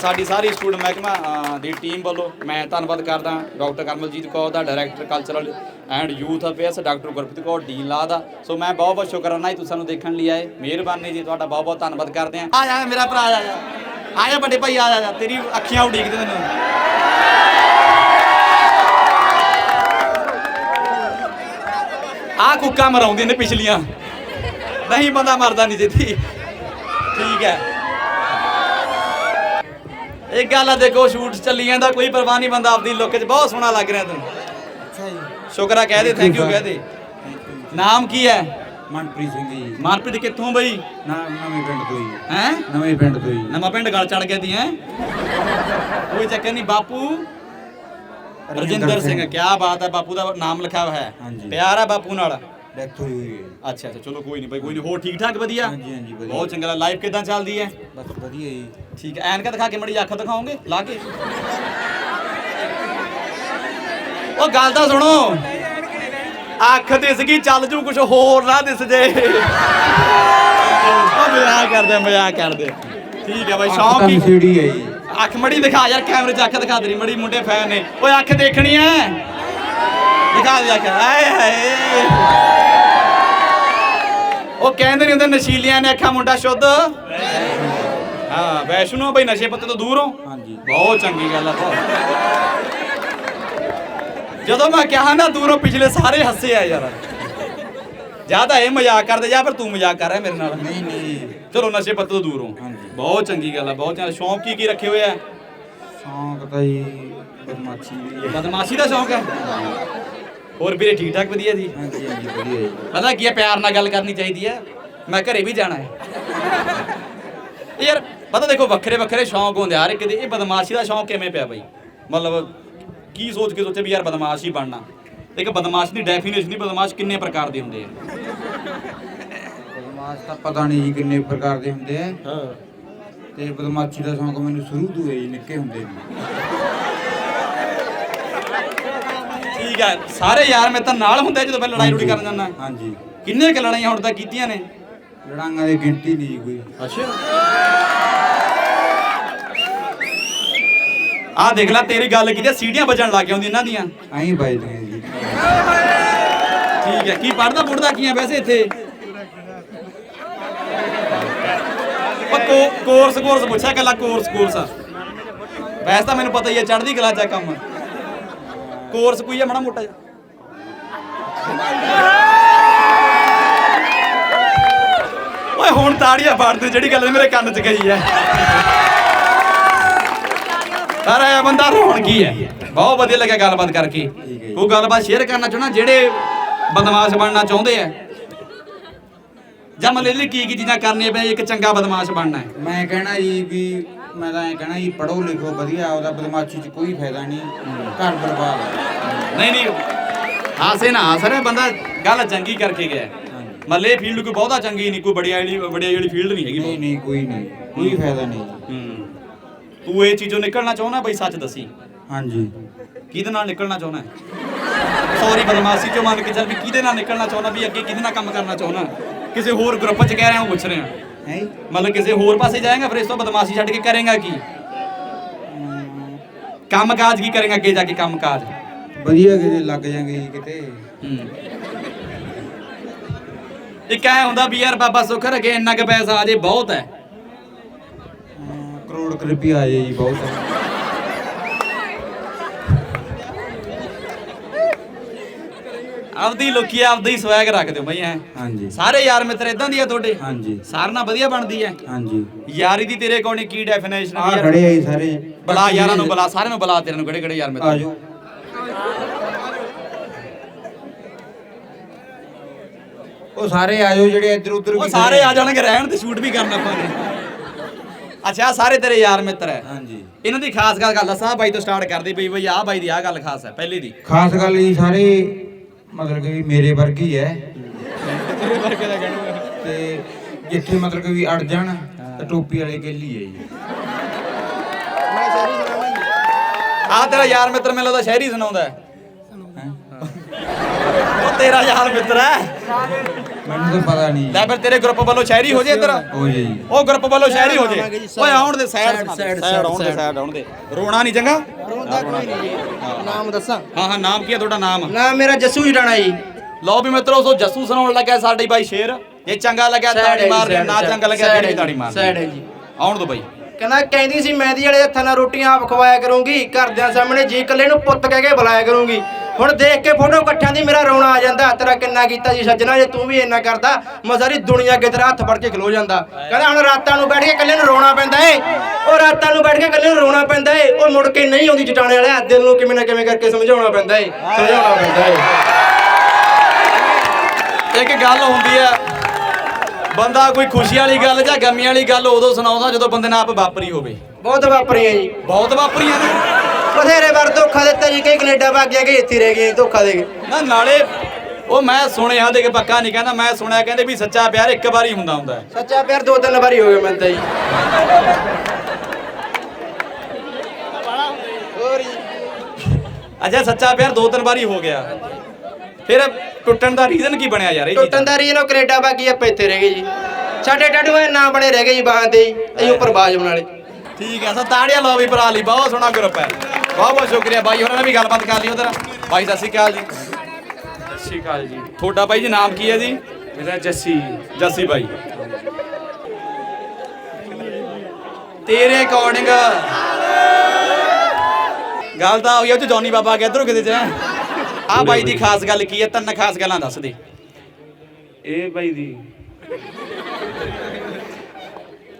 ਸਾਡੀ ਸਾਰੀ ਸਟੂਡੈਂਟ ਮਹਿਕਮਾ ਦੀ ਟੀਮ ਵੱਲੋਂ ਮੈਂ ਧੰਨਵਾਦ ਕਰਦਾ doctor Karamaljit Kaur the director cultural and youth affairs doctor Gurpreet Kaur dean law ਦਾ। ਸੋ ਮੈਂ ਬਹੁਤ ਬਹੁਤ ਸ਼ੁਕਰਾਨਾ ਜੀ ਤੁਸੀਂ ਸਾਨੂੰ ਦੇਖਣ ਲਈ ਆਏ। ਮਿਹਰਬਾਨੀ ਜੀ ਤੁਹਾਡਾ ਬਹੁਤ ਬਹੁਤ ਧੰਨਵਾਦ ਕਰਦੇ ਹਾਂ। ਆ ਜਾ ਮੇਰਾ ਭਰਾ ਆ ਜਾ। ਆ ਜਾ ਵੱਡੇ ਭਾਈ ਆ ਜਾ, ਤੇਰੀ ਅੱਖੀਆਂ ਉਡੀਕਦੇ ਤੈਨੂੰ ਆ ਕੁੱਕਾ ਮਰਾਉਂਦੀਆਂ ਨੇ ਪਿਛਲੀਆਂ। ਨਹੀਂ ਬੰਦਾ ਮਰਦਾ ਨਹੀਂ ਜਿੱਤੀ ਠੀਕ ਹੈ। ਇੱਕ ਗੱਲ ਆ ਦੇਖੋ ਸ਼ੂਟ ਚੱਲੀ ਜਾਂਦਾ ਕੋਈ ਪਰਵਾਹ ਨਹੀਂ ਬੰਦਾ ਆਪਦੀ ਲੁੱਕ 'ਚ। ਬਹੁਤ ਸੋਹਣਾ ਲੱਗ ਰਿਹਾ ਤੂੰ ਅੱਛਾ ਜੀ। ਸ਼ੁਕਰ ਆ ਕਹਿ ਦੇ ਥੈਂਕ ਯੂ ਕਹਿ ਦੇ। ਨਾਮ ਕੀ ਹੈ? ਮਨਪ੍ਰੀਤ ਸਿੰਘ ਜੀ। ਮਨਪ੍ਰੀਤ ਕਿੱਥੋਂ ਬਈ? ਨਾ ਨਵੇਂ ਪਿੰਡ ਤੋਂ ਜੀ। ਹੈ? ਨਵੇਂ ਪਿੰਡ ਤੋਂ ਜੀ। ਨਵਾਂ ਪਿੰਡ ਗਲ ਚੜ ਗਿਆ ਦੀ ਹੈ? ਕੋਈ ਚੱਕਰ ਨਹੀਂ ਬਾਪੂ। ਰਜਿੰਦਰ ਸਿੰਘ ਕੀ ਬਾਤ ਹੈ ਬਾਪੂ ਦਾ ਨਾਮ ਲਿਖਿਆ ਹੋਇਆ ਹੈ। ਹਾਂਜੀ। ਪਿਆਰ ਹੈ ਬਾਪੂ ਨਾਲ। ਡੈਥ ਹੋਈ ਹੋਈ ਹੈ ਅੱਛਾ ਅੱਛਾ ਚਲੋ ਕੋਈ ਨਹੀਂ ਬਈ ਕੋਈ ਨਹੀਂ ਹੋਰ ਠੀਕ ਠਾਕ ਵਧੀਆ? ਹਾਂਜੀ, ਹਾਂਜੀ, ਵਧੀਆ। ਬਹੁਤ ਚੰਗਾ ਲਾਈਫ ਕਿਦਾਂ ਚੱਲਦੀ ਹੈ? ਬਸ ਵਧੀਆ ਜੀ। ਠੀਕ ਹੈ ਐਨਕ ਦਿਖਾ ਕੇ ਮੜੀ ਅੱਖ ਦਿਖਾਓਗੇ? ਲਾ ਕੇ। ਉਹ ਗੱਲ ਤਾਂ ਸੁਣੋ। ਅੱਖ ਦਿਸ ਗਈ ਚੱਲ ਜੂ ਕੁਝ ਹੋਰ ਨਾ ਦਿਸ ਜੇ। ਉਹ ਮਜ਼ਾਕ ਕਰਦੇ ਮਜ਼ਾਕ ਕਰਦੇ। ਠੀਕ ਹੈ ਬਾਈ ਸ਼ੌਂਕ ਤਾਂ ਹੀ ਨਸ਼ੇੜੀ ਹੈ ਜੀ। ਅੱਖ ਮੜੀ ਦਿਖਾ ਯਾਰ ਕੈਮਰੇ 'ਚ ਅੱਖ ਦਿਖਾ ਤੇਰੀ ਮੜੀ ਮੁੰਡੇ ਫੈਨ ਨੇ। ਓਏ ਅੱਖ ਦੇਖਣੀ ਐ ਦਿਖਾ ਦੇ ਅੱਖ ਆਏ ਹਾਏ। ਉਹ ਕਹਿੰਦੇ ਨਹੀਂ ਹੁੰਦੇ ਨਸ਼ੀਲੀਆਂ ਨੇ ਅੱਖਾਂ ਮੁੰਡਾ ਸ਼ੁੱਧ। ਹਾਂ ਵੈਸ਼ਨੋ ਬਈ ਨਸ਼ੇ ਪੱਤੇ ਤੋਂ ਦੂਰ ਹੋ। ਹਾਂਜੀ। ਬਹੁਤ ਚੰਗੀ ਗੱਲ ਆ ਬਹੁਤ। ਜਦੋਂ ਮੈਂ ਕਿਹਾ ਨਾ ਦੂਰੋਂ ਪਿਛਲੇ ਸਾਰੇ ਹੱਸੇ ਆ ਯਾਰ। ਜਾਂ ਤਾਂ ਇਹ ਮਜ਼ਾਕ ਕਰਦੇ ਜਾਂ ਫਿਰ ਤੂੰ ਮਜ਼ਾਕ ਕਰ ਰਿਹਾ ਮੇਰੇ ਨਾਲ। ਨਹੀਂ ਨਹੀਂ। ਚਲੋ ਨਸ਼ੇ ਪੱਤੇ ਤੋਂ ਦੂਰ ਹੋ। ਹਾਂਜੀ। ਬਹੁਤ ਚੰਗੀ ਗੱਲ ਆ ਬਹੁਤ ਚੰਗਾ। ਸ਼ੌਂਕ ਕੀ ਕੀ ਰੱਖੇ ਹੋਏ ਆ? ਸ਼ੌਂਕ ਤਾਂ ਜੀ ਬਦਮਾਸ਼ੀ ਦਾ ਸ਼ੌਂਕ ਹੈ। ਹੋਰ ਵੀਰੇ ਠੀਕ ਠਾਕ ਵਧੀਆ ਜੀ? ਹਾਂਜੀ ਹਾਂਜੀ ਵਧੀਆ ਜੀ। ਪਤਾ ਕੀ ਹੈ ਪਿਆਰ ਨਾਲ ਗੱਲ ਕਰਨੀ ਚਾਹੀਦੀ ਹੈ। ਮੈਂ ਘਰੇ ਵੀ ਜਾਣਾ ਹੈ। ਯਾਰ ਪਤਾ ਦੇਖੋ ਵੱਖਰੇ ਵੱਖਰੇ ਸ਼ੌਂਕ ਹੁੰਦੇ ਆ, ਹਰ ਇੱਕ ਦੇ। ਇਹ ਬਦਮਾਸ਼ੀ ਦਾ ਸ਼ੌਂਕ ਕਿਵੇਂ ਪਿਆ ਬਈ? ਮਤਲਬ ਕੀ ਸੋਚ ਕੇ ਸੋਚੇ ਵੀ ਯਾਰ ਬਦਮਾਸ਼ ਹੀ ਬਣਨਾ? ਇੱਕ ਬਦਮਾਸ਼ ਦੀ ਡੈਫੀਨੇਸ਼ਨ ਨਹੀਂ ਬਦਮਾਸ਼ ਕਿੰਨੇ ਪ੍ਰਕਾਰ ਦੇ ਹੁੰਦੇ ਆ। ਬਦਮਾਸ਼ ਤਾਂ ਪਤਾ ਨਹੀਂ ਜੀ ਕਿੰਨੇ ਪ੍ਰਕਾਰ ਦੇ ਹੁੰਦੇ ਆ। ਹਾਂ। ਤੇ ਬਦਮਾਸ਼ੀ ਦਾ ਸ਼ੌਂਕ ਮੈਨੂੰ ਸ਼ੁਰੂ ਤੋਂ ਹੈ ਨਿੱਕੇ ਹੁੰਦੇ ਨੂੰ। ਠੀਕ ਹੈ ਸਾਰੇ ਯਾਰ ਮੇਰੇ ਤਾਂ ਨਾਲ ਹੁੰਦੇ ਜਦੋਂ ਮੈਂ ਲੜਾਈ ਲੜੀ ਕਰਨ ਜਾਂਦਾ। ਹਾਂਜੀ। ਕਿੰਨੇ ਕੁ ਲੜਾਈਆਂ ਹੁਣ ਤੱਕ ਕੀਤੀਆਂ ਨੇ? ਲੜਾਂਗਾ ਦੀ ਗਿਣਤੀ ਨਹੀਂ ਕੋਈ। ਅੱਛਾ। ਆ ਦੇਖ ਲੈ ਤੇਰੀ ਗੱਲ ਕੀਤੀ ਆ, ਸੀਟੀਆਂ ਵੱਜਣ ਲੱਗ ਜਾਂਦੀਆਂ ਇਹਨਾਂ ਦੀਆਂ। ਐਂ ਵੱਜਦੇ ਆ ਜੀ। ਠੀਕ ਹੈ ਕੀ ਪੜਦਾ ਪੁੜਦਾ ਕੀ ਹੈ ਵੈਸੇ ਇੱਥੇ? ਉਹ ਕੋ- ਕੋਰਸ ਕੋਰਸ ਪੁੱਛਿਆ ਕੱਲਾ ਕੋਰਸ ਕੋਰਸ ਵੈਸੇ ਤਾਂ ਮੈਨੂੰ ਪਤਾ ਹੀ ਹੈ ਚੜ੍ਹਦੀ ਕਲਾ ਚ ਕੰਮ। ਕੋਰਸ ਕੋਈ ਹੈ ਮਾੜਾ ਮੋਟਾ ਜਿਹਾ। ਓਏ, ਹੁਣ ਤਾੜੀਆਂ ਪਾੜਦੇ ਜਿਹੜੀ ਗੱਲ ਮੇਰੇ ਕੰਨ 'ਚ ਗਈ ਹੈ। ਪਰ ਇਹ ਬੰਦਾ ਰੋਣ ਕੀ ਹੈ? ਬਹੁਤ ਵਧੀਆ ਲੱਗਿਆ ਗੱਲਬਾਤ ਕਰਕੇ। ਉਹ ਗੱਲਬਾਤ ਸ਼ੇਅਰ ਕਰਨਾ ਚਾਹੁੰਦਾ, ਜਿਹੜੇ ਬਦਮਾਸ਼ ਬਣਨਾ ਚਾਹੁੰਦੇ ਆ? ਜਾਂ ਮਤਲਬ ਇਹਦੇ ਲਈ ਕੀ ਕੀ ਚੀਜ਼ਾਂ ਕਰਨੀਆਂ ਪੈ ਇੱਕ ਚੰਗਾ ਬਦਮਾਸ਼ ਬਣਨਾ ਹੈ? ਮੈਂ ਕਹਿਣਾ ਜੀ ਵੀ ਮੈਂ ਤਾਂ ਐਂ ਕਹਿਣਾ ਜੀ ਪੜੋ ਲਿਖੋ ਵਧੀਆ ਉਹਦਾ ਬਦਮਾਸ਼ੀ 'ਚ ਕੋਈ ਫਾਇਦਾ ਨਹੀਂ। ਘਰ ਬਰਬਾਦ ਹੈ। ਨਹੀਂ ਨਹੀਂ ਹਾਸੇ ਨਾ ਹਾਸ ਰਿਹਾ ਬੰਦਾ ਗੱਲ ਚੰਗੀ ਕਰਕੇ ਗਿਆ। ਮੱਲੇ ਫੀਲਡ ਕੋਈ ਬਹੁਤਾ ਚੰਗੀ ਨਹੀਂ ਕੋਈ ਬੜੀ ਵਾਲੀ ਬੜੀ ਵਾਲੀ ਫੀਲਡ ਨਹੀਂ ਹੈਗੀ। ਨਹੀਂ ਨਹੀਂ ਕੋਈ ਨਹੀਂ ਕੋਈ ਫਾਇਦਾ ਨਹੀਂ। ਹੂੰ। ਤੂੰ ਇਹ ਚੀਜ਼ੋਂ ਨਿਕਲਣਾ ਚਾਹੁੰਦਾ ਬਈ ਸੱਚ ਦੱਸੀ? ਹਾਂਜੀ। ਕਿਹਦੇ ਨਾਲ ਨਿਕਲਣਾ ਚਾਹੁੰਦਾ? ਸੌਰੀ ਬਦਮਾਸ਼ੀ ਚੋਂ ਮੰਨ ਕੇ ਚੱਲ ਵੀ ਕਿਹਦੇ ਨਾਲ ਨਿਕਲਣਾ ਚਾਹੁੰਦਾ ਵੀ ਅੱਗੇ ਕਿਹਦੇ ਨਾਲ ਕੰਮ ਕਰਨਾ ਚਾਹੁੰਦਾ? ਕਿਸੇ ਹੋਰ ਗਰੁੱਪ 'ਚ ਕਹਿ ਰਿਹਾ ਉਹ ਪੁੱਛ ਰਿਹਾ। ਹੈ? ਮਤਲਬ ਕਿਸੇ ਹੋਰ ਪਾਸੇ ਜਾਏਗਾ ਫਿਰ ਇਸ ਤੋਂ ਬਦਮਾਸ਼ੀ ਛੱਡ ਕੇ ਕਰੇਗਾ ਕੀ? ਕੰਮ ਕਾਜ ਕੀ ਕਰੇਗਾ ਅੱਗੇ ਜਾ ਕੇ ਕੰਮ ਕਾਜ ਵਧੀਆ ਕਿਤੇ ਲੱਗ ਜਾਗੇ ਜੀ ਕਿਤੇ। ਇੱਕ ਐ ਹੁੰਦਾ ਵੀ ਯਾਰ ਬਾਬਾ ਸੁੱਖ ਰੱਖੇ ਇੰਨਾ ਕੁ ਪੈਸਾ ਆ ਜੇ ਬਹੁਤ ਹੈ। ਕਰੋੜ ਰੁਪਈਆ ਆ ਜਾਏ ਜੀ ਬਹੁਤ ਆਪਦੀ ਲੋਕੀ ਆਪਦੀ ਸਵੈਗ ਰੱਖ ਦਿਓ ਬਈ ਐ। ਹਾਂਜੀ। ਸਾਰੇ ਯਾਰ ਮਿੱਤਰ ਇਦਾਂ ਦੀ ਆ ਤੁਹਾਡੇ? ਹਾਂਜੀ। ਸਾਰਿਆਂ ਨਾਲ ਵਧੀਆ ਬਣਦੀ ਐ। ਹਾਂਜੀ। ਯਾਰੀ ਦੀ ਤੇਰੇ ਕੋਲ ਕੀ ਡੈਫੀਨੇਸ਼ਨ ਆ ਖੜੇ ਆ ਜੀ ਸਾਰੇ। ਬੁਲਾ ਯਾਰਾਂ ਨੂੰ ਬੁਲਾ ਸਾਰਿਆਂ ਨੂੰ ਬੁਲਾ ਤੇਰੇ ਨੂੰ ਕਿਹੜੇ ਕਿਹੜੇ ਯਾਰ ਆ ਮਿੱਤਰ ਜਾਓ ਉਹ ਸਾਰੇ ਆ ਜਾਓ ਜਿਹੜੇ ਇੱਧਰ ਉੱਧਰ ਉਹ ਵੀ ਸਾਰੇ ਆ ਜਾਣਗੇ ਰਹਿਣ ਤੇ ਸ਼ੂਟ ਵੀ ਕਰਨਾ ਆਪਾਂ ਨੇ। ਅੱਛਾ ਸਾਰੇ ਤੇਰੇ ਯਾਰ ਮਿੱਤਰ ਐ। ਹਾਂਜੀ। ਇਹਨਾਂ ਦੀ ਖਾਸ ਗੱਲ ਗੱਲ ਦੱਸਾਂ ਬਾਈ ਤੋਂ ਸਟਾਰਟ ਕਰਦੀ ਬਈ ਬਈ ਆਹ ਬਾਈ ਦੀ ਆਹ ਗੱਲ ਖਾਸ ਹੈ ਪਹਿਲੇ ਦੀ। ਖਾਸ ਗੱਲ ਜੀ ਸਾਰੇ ਮਤਲਬ ਕਿ ਮੇਰੇ ਵਰਗੀ ਹੈ ਤੇ ਜਿੱਥੇ ਮਤਲਬ ਕਿ ਵੀ ਅੜ ਜਾਣ ਤਾਂ ਟੋਪੀ ਵਾਲੇ ਕੇਲੀ ਹੈ ਜੀ। ਆਹ ਤੇਰਾ ਯਾਰ ਮਿੱਤਰ ਮੈਨੂੰ ਲੱਗਦਾ ਸ਼ਾਇਰੀ ਸੁਣਾਉਂਦਾ। ਹੈ? ਹੈਂ? ਤੇਰਾ ਯਾਰ ਮਿੱਤਰ ਹੈ। ਮੈਨੂੰ ਤਾਂ ਪਤਾ ਨਹੀਂ। ਲੈ ਫਿਰ ਤੇਰੇ ਗਰੁੱਪ ਵੱਲੋਂ ਸ਼ਾਇਰੀ ਹੋ ਜੇ ਇੱਧਰ। ਹੋ ਜੀ ਉਹ ਗਰੁੱਪ ਵੱਲੋਂ ਸ਼ਾਇਰੀ ਹੋ ਜੇ। ਓਏ ਆਉਣ ਦੇ ਸਾਈਡ ਸਾਈਡ ਆਉਣ ਦੇ ਸਾਈਡ ਆਉਣ ਦੇ। ਰੋਣਾ ਨਹੀਂ ਚੰਗਾ? ਰੋਂਦਾ ਕੋਈ ਨਹੀਂ ਨਾਮ ਦੱਸਾਂ? ਹਾਂ ਹਾਂ ਨਾਮ ਕੀ ਹੈ ਤੁਹਾਡਾ? ਨਾਮ। ਨਾਮ ਮੇਰਾ ਜੱਸੂ ਜੀ ਰਾਣਾ ਜੀ। ਲਓ ਵੀ ਮਿੱਤਰੋ ਸੋ ਜੱਸੂ ਸੁਣਾਉਣ ਲੱਗਾ ਸਾਡੇ ਬਾਈ ਸ਼ੇਰ। ਜੇ ਚੰਗਾ ਲੱਗਿਆ ਤਾੜੀ ਮਾਰ ਲਿਆ ਨਾ ਚੰਗਾ ਲੱਗਿਆ ਵੀ ਤਾੜੀ ਮਾਰ ਸਾਈਡ ਹੈ ਜੀ। ਆਉਣ ਦੋ ਬਾਈ। ਕਹਿੰਦਾ ਕਹਿੰਦੀ ਸੀ ਮਹਿੰਦੀ ਵਾਲੇ ਹੱਥਾਂ ਨਾਲ ਰੋਟੀਆਂ ਆਪ ਖਵਾਇਆ ਕਰੂੰਗੀ ਘਰਦਿਆਂ ਸਾਹਮਣੇ ਜੀ ਇਕੱਲੇ ਨੂੰ ਪੁੱਤ ਕਹਿ ਕੇ ਬੁਲਾਇਆ ਕਰੂੰਗੀ। ਹੁਣ ਦੇਖ ਕੇ ਫੋਟੋ ਇਕੱਠਿਆਂ ਦੀ ਮੇਰਾ ਰੋਣਾ ਆ ਜਾਂਦਾ ਤੇਰਾ ਕਿੰਨਾ ਕੀਤਾ ਜੀ ਸੱਜਣਾ ਜੇ ਤੂੰ ਵੀ ਇੰਨਾ ਕਰਦਾ ਮੈਂ ਸਾਰੀ ਦੁਨੀਆ ਅੱਗੇ ਤੇਰਾ ਹੱਥ ਫੜ ਕੇ ਖਲੋ ਜਾਂਦਾ। ਕਹਿੰਦਾ ਹੁਣ ਰਾਤਾਂ ਨੂੰ ਬੈਠ ਕੇ ਇਕੱਲੇ ਨੂੰ ਰੋਣਾ ਪੈਂਦਾ ਏ। ਉਹ ਰਾਤਾਂ ਨੂੰ ਬੈਠ ਕੇ ਇਕੱਲੇ ਨੂੰ ਰੋਣਾ ਪੈਂਦਾ ਏ। ਉਹ ਮੁੜ ਕੇ ਨਹੀਂ ਆਉਂਦੀ ਜਟਾਣੇ ਵਾਲਿਆ ਦਿਲ ਨੂੰ ਕਿਵੇਂ ਨਾ ਕਿਵੇਂ ਕਰਕੇ ਸਮਝਾਉਣਾ ਪੈਂਦਾ ਏ। ਸਮਝਾਉਣਾ ਪੈਂਦਾ ਏ। ਇੱਕ ਗੱਲ ਹੁੰਦੀ ਹੈ ਬੰਦਾ ਕੋਈ ਖੁਸ਼ੀ ਵਾਲੀ ਗੱਲ ਜਾਂ ਗਮੀ ਵਾਲੀ ਗੱਲ ਉਦੋਂ ਸੁਣਾਉਂਦਾ ਜਦੋਂ ਬੰਦੇ ਨਾਲ ਆਪ ਵਾਪਰੀ ਹੋਵੇ। ਬਹੁਤ ਵਾਪਰੀਆਂ ਜੀ। ਬਹੁਤ ਵਾਪਰੀਆਂ ਨੇ। ਬਥੇਰੇ ਵਾਰ ਧੋਖਾ ਦਿੱਤਾ ਜੀ ਕਈ ਕੈਨੇਡਾ ਭੱਗ ਗਿਆ ਕਿ ਇੱਥੇ ਰਹਿ ਗਏ ਧੋਖਾ ਦੇ ਕੇ ਨਾ ਨਾਲੇ ਉਹ ਮੈਂ ਸੁਣਿਆ ਦੇ ਕੇ ਪੱਕਾ ਨਹੀਂ ਕਹਿੰਦਾ ਮੈਂ ਸੁਣਿਆ ਕਹਿੰਦੇ ਵੀ ਸੱਚਾ ਪਿਆਰ ਇੱਕ ਵਾਰੀ ਹੁੰਦਾ ਹੁੰਦਾ ਹੈ। ਸੱਚਾ ਪਿਆਰ ਦੋ ਤਿੰਨ ਵਾਰੀ ਹੋ ਗਿਆ ਮੈਨੂੰ ਤਾਂ ਜੀ। ਹੋਰ ਜੀ। ਅੱਛਾ ਸੱਚਾ ਪਿਆਰ ਦੋ ਤਿੰਨ ਵਾਰੀ ਹੋ ਗਿਆ। ਫਿਰ ਟੁੱਟਣ ਦਾ ਰੀਜ਼ਨ ਕੀ ਬਣਿਆ ਯਾਰ ਇਹ ਚੀਜ਼ਾਂ? ਟੁੱਟਣ ਦਾ ਰੀਜਨ ਉਹ ਕੈਨੇਡਾ ਭੱਗ ਗਈ ਆਪਾਂ ਇੱਥੇ ਰਹਿ ਗਏ ਜੀ। ਸਾਡੇ ਟਾਟੂਆਂ ਨਾਂ ਬਣੇ ਰਹਿ ਗਏ ਜੀ ਬਾਹਾਂ ਤੇ ਜੀ ਅਸੀਂ ਉੱਪਰ ਬਾਜ ਬਣਾ ਲਏ ਠੀਕ ਹੈ ਸੋ ਤਾੜੀਆਂ ਲਾਓ ਵੀ ਭਰਾ ਲਈ ਬਹੁਤ ਸੋਹਣਾ ਗਰੁੱਪ ਹੈ। ਬਹੁਤ ਬਹੁਤ ਸ਼ੁਕਰੀਆ ਬਾਈ ਹੋਰਾਂ ਨੇ ਵੀ ਗੱਲਬਾਤ ਕਰ ਲਈ ਉਧਰ। ਬਾਈ ਸਤਿ ਸ਼੍ਰੀ ਅਕਾਲ ਜੀ। ਸਤਿ ਸ਼੍ਰੀ ਅਕਾਲ ਜੀ। ਤੁਹਾਡਾ ਬਾਈ ਜੀ ਨਾਮ ਕੀ ਹੈ ਜੀ? ਮੇਰਾ ਜੱਸੀ ਜੱਸੀ ਬਾਈ। ਤੇਰੇ ਅਕੋਰਡਿੰਗ ਗੱਲ ਤਾਂ ਹੋਈ ਉਹ ਚ ਜੌਨੀ ਬਾਬਾ ਗਿਆ ਇਧਰੋਂ ਕਿਤੇ ਚ। ਆ ਬਾਈ ਦੀ ਖਾਸ ਗੱਲ ਕੀ ਹੈ? ਤਿੰਨ ਖਾਸ ਗੱਲਾਂ ਦੱਸ ਦੇ। ਇਹ ਬਾਈ ਦੀ।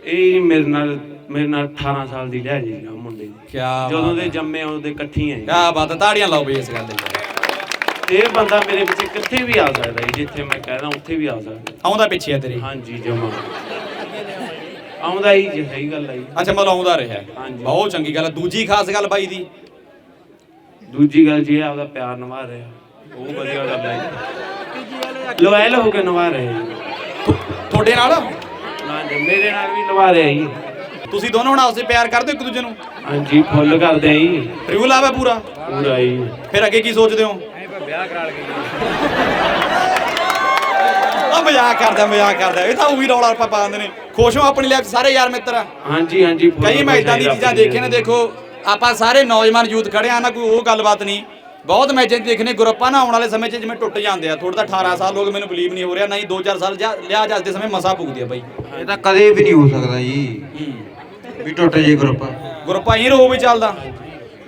ਇਹ ਮੇਰੇ ਨਾਲ ਮੇਰੇ ਨਾਲ 18 ਸਾਲ ਦੀ ਲੈ ਜੀ ਨਾ ਮੁੰਡੇ ਦੀ। ਕਿਆ ਜਦੋਂ ਦੇ ਜੰਮੇ ਉਹਦੇ ਇਕੱਠੀਆਂ ਹੀ। ਕਿਆ ਬਾਤ ਹੈ ਤਾੜੀਆਂ ਲਾਓ ਬਈ ਇਸ ਗੱਲ ਦੇ ਇਹ ਬੰਦਾ ਮੇਰੇ ਪਿੱਛੇ ਕਿੱਥੇ ਵੀ ਆ ਸਕਦਾ ਜੀ ਜਿੱਥੇ ਮੈਂ ਕਹਿਦਾ ਉੱਥੇ ਵੀ ਆ ਸਕਦਾ। ਆਉਂਦਾ ਪਿੱਛੇ ਹੈ ਤੇਰੀ? ਹਾਂਜੀ ਜਮਾ। ਆਉਂਦਾ ਹੀ ਜੀ ਸਹੀ ਗੱਲ ਹੈ ਅੱਛਾ ਮਤਲਬ ਆਉਂਦਾ ਰਿਹਾ। ਬਹੁਤ ਚੰਗੀ ਗੱਲ ਹੈ ਦੂਜੀ ਖਾਸ ਗੱਲ ਬਾਈ ਦੀ? ਦੂਜੀ ਗੱਲ ਜੀ ਆਪਦਾ ਪਿਆਰ ਨਿਭਾ ਰਿਹਾ ਉਹ ਵਧੀਆ ਗੱਲ ਹੈ ਲੋਇਲ ਹੋ ਕੇ ਨਿਭਾ ਰਿਹਾ ਤੁ- ਤੁਹਾਡੇ ਨਾਲ? ਨਾ ਮੇਰੇ ਨਾਲ ਵੀ ਨਿਭਾ ਰਿਹਾ ਜੀ। ਤੁਸੀਂ ਦੋਨੋਂ ਹੁਣ ਆਪਸੇ ਪਿਆਰ ਕਰਦੇ ਹੋ ਇੱਕ ਦੂਜੇ ਨੂੰ? ਹਾਂਜੀ ਫੁੱਲ ਕਰਦੇ ਆ ਜੀ। ਰਿਵੂ ਲਾਵਾ ਪੂਰਾ? ਪੂਰਾ ਜੀ। ਫਿਰ ਅੱਗੇ ਕੀ ਸੋਚਦੇ ਹੋ? ਆ ਮਜ਼ਾਕ ਕਰਦਾ ਮਜ਼ਾਕ ਕਰਦਾ। ਇਹ ਤਾਂ ਉਹੀ ਰੌਲਾ ਪਾ ਦਿੰਦੇ ਨੇ। ਖੁਸ਼ ਹੋ ਆਪਣੀ ਲਾਈਫ ਸਾਰੇ ਯਾਰ ਮਿੱਤਰ। ਆ ਹਾਂਜੀ ਹਾਂਜੀ full ਕਈ ਮੈਂ ਇਦਾਂ ਦੀ ਚੀਜ਼ਾਂ ਦੇਖੇ ਨੇ ਦੇਖੋ ਆਪਾਂ ਸਾਰੇ ਨੌਜਵਾਨ ਯੂਥ ਖੜੇ ਆ ਨਾ ਕੋਈ ਉਹ ਗੱਲਬਾਤ ਨਹੀਂ। ਬਹੁਤ ਮੈਚਾਂ 'ਚ ਦੇਖਨੇ ਗਰੁੱਪਾਂ ਨਾ ਆਉਣ ਵਾਲੇ ਸਮੇਂ 'ਚ ਜਿਵੇਂ ਟੁੱਟ ਜਾਂਦੇ ਆ। ਥੋੜਾ ਤਾਂ 18 ਸਾਲ ਹੋ ਗਏ ਮੈਨੂੰ ਬਲੀਵ ਨਹੀਂ ਹੋ ਰਿਹਾ ਨਹੀਂ 2-4 ਸਾਲ ਜਾਂ ਲਿਆ ਜਾਂਦੇ ਸਮੇਂ ਮਸਾ ਪੁੱਗਦੀ ਆ ਬਾਈ। ਇਹ ਤਾਂ ਕਦੇ ਵੀ ਨਹੀਂ ਹੋ ਸਕਦਾ ਜੀ। ਵੀ ਟੁੱਟ ਜੇ ਗਰੁੱਪ। ਗਰੁੱਪਾਂ ਹੀ ਰੋ ਵੀ ਚੱਲਦਾ।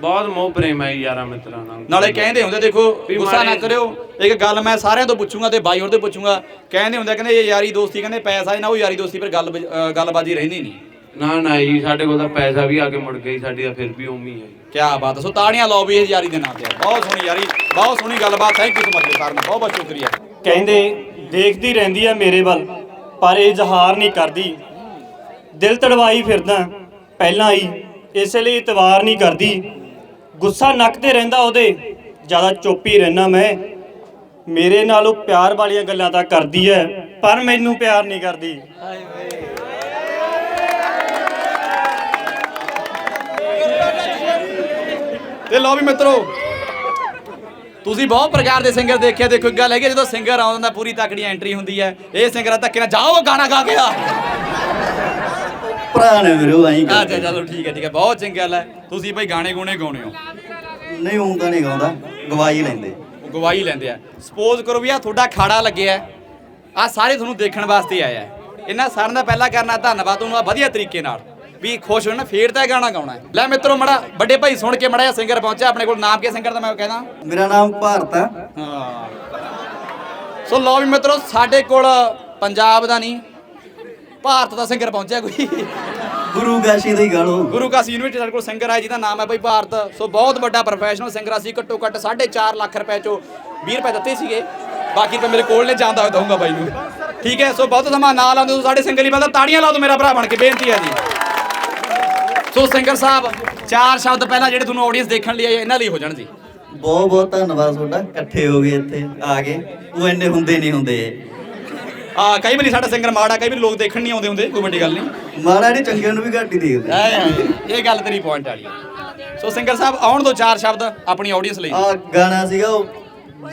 ਬਹੁਤ ਮੋਹ ਪ੍ਰੇਮ ਹੈ ਯਾਰਾਂ ਮਿੱਤਰਾਂ ਨਾਲ। ਨਾਲੇ ਕਹਿੰਦੇ ਹੁੰਦੇ ਦੇਖੋ ਗੁੱਸਾ ਨਾ ਕਰਿਓ। ਇੱਕ ਗੱਲ ਮੈਂ ਸਾਰਿਆਂ ਤੋਂ ਪੁੱਛੂੰਗਾ ਤੇ ਬਾਈ ਹੋਰ ਤੋਂ ਪੁੱਛੂੰਗਾ। ਕਹਿੰਦੇ ਹੁੰਦੇ ਕਹਿੰਦੇ ਇਹ ਯਾਰੀ ਦੋਸਤੀ ਕਹਿੰਦੇ ਪੈਸਾ ਨਾ ਉਹ ਯਾਰੀ ਦੋਸਤੀ ਪਰ ਗੱਲ ਗੱਲਬਾਜੀ ਰਹਿੰਦੀ ਨਹੀਂ। ਨਾ ਨਾ ਜੀ ਸਾਡੇ ਕੋਲ ਤਾਂ ਪੈਸਾ ਵੀ ਆ ਕੇ ਮੁੜ ਗਈ ਸਾਡੀ ਤਾਂ ਫਿਰ ਵੀ ਉਮੀ ਹੈ ਕਿਆ ਬਾਤ ਹੈ। ਸੋ ਤਾੜੀਆਂ ਲਾਓ ਵੀ ਇਸ ਯਾਰੀ ਦੇ ਨਾਂ ਤੇ ਬਹੁਤ ਸੋਹਣੀ ਯਾਰੀ ਬਹੁਤ ਸੋਹਣੀ ਗੱਲਬਾਤ। Thank you so much sir ਬਹੁਤ ਬਹੁਤ ਸ਼ੁਕਰੀਆ। ਕਹਿੰਦੇ ਦੇਖਦੀ ਰਹਿੰਦੀ ਆ ਮੇਰੇ ਵੱਲ ਪਰ ਇਹ ਇਜ਼ਹਾਰ ਨਹੀਂ ਕਰਦੀ। ਦਿਲ ਤੜਵਾਈ ਫਿਰਦਾ। ਪਹਿਲਾਂ ਹੀ ਇਸੇ ਲਈ ਇਤਵਾਰ ਨਹੀਂ ਕਰਦੀ। ਗੁੱਸਾ ਨੱਕ ਤੇ ਰਹਿੰਦਾ ਉਹਦੇ, ਜ਼ਿਆਦਾ ਚੁੱਪ ਹੀ ਰਹਿਣਾ ਮੈਂ। ਮੇਰੇ ਨਾਲ ਉਹ ਪਿਆਰ ਵਾਲੀਆਂ ਗੱਲਾਂ ਤਾਂ ਕਰਦੀ ਐ, ਪਰ ਮੈਨੂੰ ਪਿਆਰ ਨਹੀਂ ਕਰਦੀ। ਤੇ ਲਓ ਵੀ ਮਿੱਤਰੋ, ਤੁਸੀਂ ਬਹੁਤ ਪ੍ਰਕਾਰ ਦੇ ਸਿੰਗਰ ਦੇਖਿਆ ਦੇਖੋ ਇੱਕ ਗੱਲ ਹੈਗੀ ਜਦੋਂ ਸਿੰਗਰ ਆਉਂਦਾ ਪੂਰੀ ਤਕੜੀ ਐਂਟਰੀ ਹੁੰਦੀ ਹੈ ਇਹ ਸਿੰਗਰ ਧੱਕੇ ਨਾਲ, ਜਾਓ, ਗਾਣਾ ਗਾ ਕੇ ਆ। ਭਰਾ ਨੇ ਵੀਰੋ ਐਂ ਅੱਛਾ ਕਰਦੇ। ਚਲੋ ਠੀਕ ਹੈ ਠੀਕ ਹੈ ਬਹੁਤ ਚੰਗੀ ਗੱਲ ਹੈ। ਤੁਸੀਂ ਭਾਈ ਗਾਣੇ ਗੂਣੇ ਗਾਉਣੇ ਹੋ? ਨਹੀਂ ਤਾਂ ਨਹੀਂ ਗਾਉਂਦਾ ਗਵਾਈ ਲੈਂਦੇ। ਉਹ ਗਵਾਹੀ ਲੈਂਦੇ ਆ। ਸਪੋਜ਼ ਕਰੋ ਵੀ ਆ ਤੁਹਾਡਾ ਖਾੜਾ ਲੱਗਿਆ ਆ ਸਾਰੇ ਤੁਹਾਨੂੰ ਦੇਖਣ ਵਾਸਤੇ ਆਇਆ। ਇਹਨਾਂ ਸਾਰਿਆਂ ਦਾ ਪਹਿਲਾਂ ਕਰਨਾ ਧੰਨਵਾਦ ਤੁਹਾਨੂੰ ਆ ਵਧੀਆ ਤਰੀਕੇ ਨਾਲ। ਵੀ ਖੁਸ਼ ਹੋਣਾ ਫੇਰ ਤਾਂ ਇਹ ਗਾਣਾ ਗਾਉਣਾ ਹੈ। ਲੈ ਮਿੱਤਰੋ ਮੜਾ ਵੱਡੇ ਭਾਈ ਸੁਣ ਕੇ ਮੜਾ ਸਿੰਗਰ ਪਹੁੰਚਿਆ ਆਪਣੇ ਕੋਲ ਨਾਮ ਕੀ ਸਿੰਗਰ ਦਾ ਮੈਂ ਕਹਿੰਦਾ? ਮੇਰਾ ਨਾਮ ਭਾਰਤ ਆ ਹਾਂ। ਸੋ ਲਓ ਵੀ ਮਿੱਤਰੋ ਸਾਡੇ ਕੋਲ ਪੰਜਾਬ ਦਾ ਨਹੀਂ ਭਾਰਤ ਦਾ ਸਿੰਗਰ ਪਹੁੰਚਿਆ ਕੋਈ? ਗੁਰੂ ਗਾਸ਼ੀ ਦੇ ਗਾਲੋ ਗੁਰੂ ਕਾਸੀ ਯੂਨੀਵਰਸਿਟੀ ਸਾਡੇ ਕੋਲ ਸਿੰਗਰ ਹੈ ਜਿਹਦਾ ਨਾਮ ਹੈ ਭਾਈ ਭਾਰਤ। ਸੋ ਬਹੁਤ ਵੱਡਾ ਪ੍ਰੋਫੈਸ਼ਨਲ ਸਿੰਗਰ ਅਸੀਂ ਘੱਟੋ ਘੱਟ 4.5 ਲੱਖ ਰੁਪਏ ਚੋਂ 20 ਰੁਪਏ ਦਿੱਤੇ ਸੀਗੇ। ਬਾਕੀ ਰੁਪਏ ਮੇਰੇ ਕੋਲ ਨੇ ਜਾਂਦਾ ਹੋਇਆ ਦਊਂਗਾ ਬਾਈ ਨੂੰ। ਠੀਕ ਹੈ ਸੋ ਬਹੁਤ ਸਮਾਂ ਨਾਲ ਆਉਂਦੇ ਹੋ ਸਾਡੇ ਸਿੰਗਰ ਲਈ ਬੰਦਾ ਤਾੜੀਆਂ ਲਾ ਦਿਓ ਮੇਰਾ ਭਰਾ ਬਣ ਕੇ ਬੇਨਤੀ ਹੈ ਜੀ। ਸੋ ਸਿੰਗਰ ਸਾਹਿਬ ਚਾਰ ਸ਼ਬਦ ਪਹਿਲਾਂ ਜਿਹੜੇ ਤੁਹਾਨੂੰ ਆਡੀਅנס ਦੇਖਣ ਲਈ ਆਏ ਇਹਨਾਂ ਲਈ ਹੋ ਜਾਣ ਜੀ। ਬਹੁਤ ਬਹੁਤ ਧੰਨਵਾਦ ਤੁਹਾਡਾ ਇਕੱਠੇ ਹੋ ਗਏ ਇੱਥੇ ਆ ਗਏ। ਉਹ ਇੰਨੇ ਹੁੰਦੇ ਨਹੀਂ ਹੁੰਦੇ। ਆ ਕਈ ਵਾਰੀ ਸਾਡਾ ਸਿੰਗਰ ਮਾੜਾ ਕਈ ਵਾਰੀ ਲੋਕ ਦੇਖਣ ਨਹੀਂ ਆਉਂਦੇ ਹੁੰਦੇ ਕੋਈ ਵੱਡੀ ਗੱਲ ਨਹੀਂ। ਮਾੜਾ ਨਹੀਂ ਚੰਗਿਆਂ ਨੂੰ ਵੀ ਘੱਟ ਹੀ ਦੇਖਦੇ ਹਾਏ, ਇਹ ਗੱਲ ਤੇਰੀ ਪੁਆਇੰਟ ਵਾਲੀ ਹੈ। ਸੋ ਸਿੰਗਰ ਸਾਹਿਬ ਆਉਣ ਦੋ ਚਾਰ ਸ਼ਬਦ ਆਪਣੀ ਆਡੀਅנס ਲਈ। ਆ ਗਾਣਾ ਸੀਗਾ ਉਹ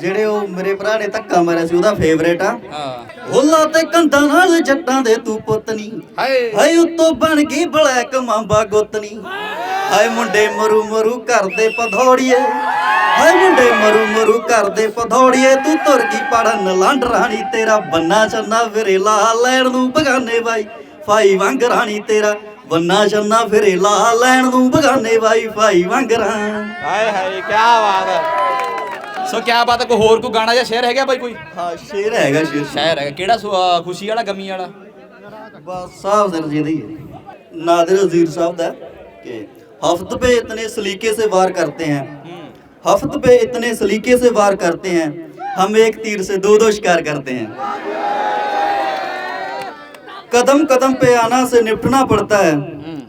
ਜਿਹੜੇ ਉਹ ਮੇਰੇ ਭਰਾ ਨੇ ਧੱਕਾ ਮਾਰਿਆ ਸੀ ਉਹਦਾ ਫੇਵਰੇਟ ਆ। ਹਾਂ। ਹੋਲਾ ਤੇ ਕੰਧਾਂ ਨਾਲ ਜੱਟਾਂ ਦੇ ਤੂੰ ਪੁੱਤ ਨਹੀਂ ਹਾਏ। ਹਾਏ ਉੱਤੋਂ ਬਣ ਗਈ ਬਲੈਕ ਮਾਂਬਾ ਗੁੱਤਨੀ ਹਾਏ ਮੁੰਡੇ ਮਰੂ ਮਰੂ ਕਰਦੇ ਪਧੌੜੀਏ ਹਾਏ ਮਰੂ ਮਰੂ ਕਰਦੇ ਪਧੌੜੀਏ ਤੂੰ ਤੁਰ ਗਈ ਪੜਨ ਲੰਡ ਰਾਣੀ ਤੇਰਾ ਬੰਨਾ ਚੰਨਾ ਵਿਰੇਲਾ ਲੈਣ ਨੂੰ ਬਗਾਨੇ ਬਾਈ ਫਾਈ ਵਾਂਗ ਰਾਣੀ ਤੇਰਾ ਬੰਨਾ ਚੰਨਾ ਫਿਰੇਲਾ ਲੈਣ ਨੂੰ ਬਗਾਨੇ ਬਾਈ ਫਾਈ ਵਾਂਗ ਰਾਂ ਹਾਏ ਹਾਏ ਕੀ ਬਾਤ ਹੈ। ਸੋ ਕੀ ਬਾਤ ਹੈ ਕੋਈ ਹੋਰ ਕੋਈ ਗਾਣਾ ਜਾਂ ਸ਼ੇਰ ਹੈਗਾ ਬਾਈ ਕੋਈ? ਹਾਂ ਸ਼ੇਰ ਹੈਗਾ ਸ਼ੇਰ। ਸ਼ੇਰ ਹੈਗਾ। ਕਿਹੜਾ ਖੁਸ਼ੀ ਵਾਲਾ ਗਮੀ ਵਾਲਾ? ਬਸ ਸਾਹਿਬ ਸਰ ਜੀ ਦੀ ਨਾਦਰ ਅਜ਼ੀਰ ਸਾਹਿਬ ਦਾ ਕਿ ਹਫਤ ਪੇ ਇਤਨੇ ਸਲੀਕੇ ਸੇ ਵਾਰ ਕਰਤੇ ਹੈ। हफ्त पे इतने सलीके से वार करते हैं, हम एक तीर से दो दो शिकार करते हैं। कदम कदम पे आना से निपटना पड़ता है,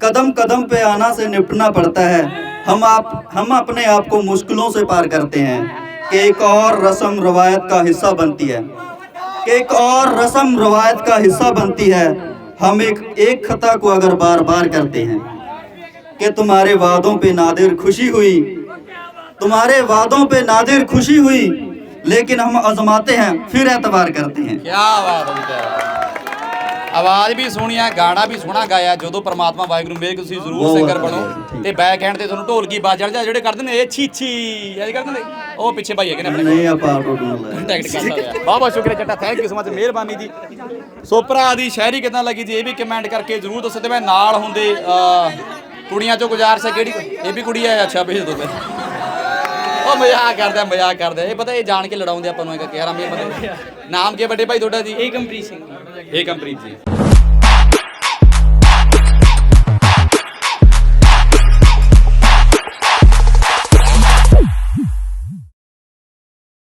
कदम कदम पे आना से निपटना पड़ता है। हम आप, हम अपने आप को मुश्किलों से पार करते हैं, कि एक और रस्म रवायत का हिस्सा बनती है। कि एक और रस्म रवायत का हिस्सा बनती है, हम एक एक खता को अगर बार बार करते हैं, कि तुम्हारे वादों पे नादिर खुशी हुई तुम्हारे वादों पे नादिर खुशी हुई लेकिन हम आजमाते हैं फिर एतबार करते हैं ਕੀ ਬਾਤ ਹੈ ਜੀ, ਕਿਆ ਬਾਤ ਹੈ। ਆਵਾਜ਼ ਵੀ ਸੋਹਣੀ ਆ ਗਾਣਾ ਵੀ ਸੋਹਣਾ ਗਾਇਆ ਜਦੋਂ ਪ੍ਰਮਾਤਮਾ ਵਾਹਿਗੁਰੂ ਮੇਰੇ ਤੁਸੀਂ ਜ਼ਰੂਰ ਬਹੁਤ ਸਿੰਗਰ ਵਧੀਆ, ਬਣੋ ਠੀਕ। ਤੇ ਬੈਕ ਹੈਂਡ ਤੇ ਤੁਹਾਨੂੰ ਢੋਲਕੀ ਬਾਜਣ ਜਾਂ ਜਿਹੜੇ ਕਰਦੇ ਨੇ ਇਹ ਛੀ ਛੀ ਇਹ ਕਰਦੇ ਨੇ ਉਹ ਪਿੱਛੇ ਭਾਈ ਹੈਗੇ ਨੇ ਆਪਣੇ नहीं आप आउट होने ਕੰਟੈਕਟ ਕਰ ਸਕਦੇ ਆ ਬਹੁਤ ਬਹੁਤ ਸ਼ੁਕਰੀਆ Chatta thank you so much ਮਿਹਰਬਾਨੀ ਜੀ ਸੋ ਭਰਾ ਦੀ ਸ਼ਾਇਰੀ ਕਿਦਾਂ ਲੱਗੀ ਜੀ ਇਹ ਵੀ ਕਮੈਂਟ ਕਰਕੇ ਜਰੂਰ ਦੱਸੋ ਤੇ ਮੈਂ ਨਾਲ ਹੁੰਦੇ ਅਹ, ਕੁੜੀਆਂ ਚੋਂ ਗੁਜ਼ਾਰਿਸ਼ ਹੈ ਕਿਹੜੀ ਇਹ ਵੀ ਕੁੜੀ ਹੈ ਅੱਛਾ ਭੇਜ ਦਿਓ ਫਿਰ ਉਹ ਮਜ਼ਾਕ ਕਰਦਾ ਮਜ਼ਾਕ ਕਰਦਾ। ਇਹ ਪਤਾ ਇਹ ਜਾਣ ਕੇ ਲੜਾਉਂਦੇ ਆਪਾਂ ਨੂੰ ਇਹ ਕਹਿ ਰਹਾ ਮੈਂ ਪਤਾ ਨਾਮ ਕੀ ਵੱਡੇ ਭਾਈ ਤੁਹਾਡਾ ਜੀ? ਏਕਮਪ੍ਰੀਤ ਸਿੰਘ। ਏਕਮਪ੍ਰੀਤ ਜੀ।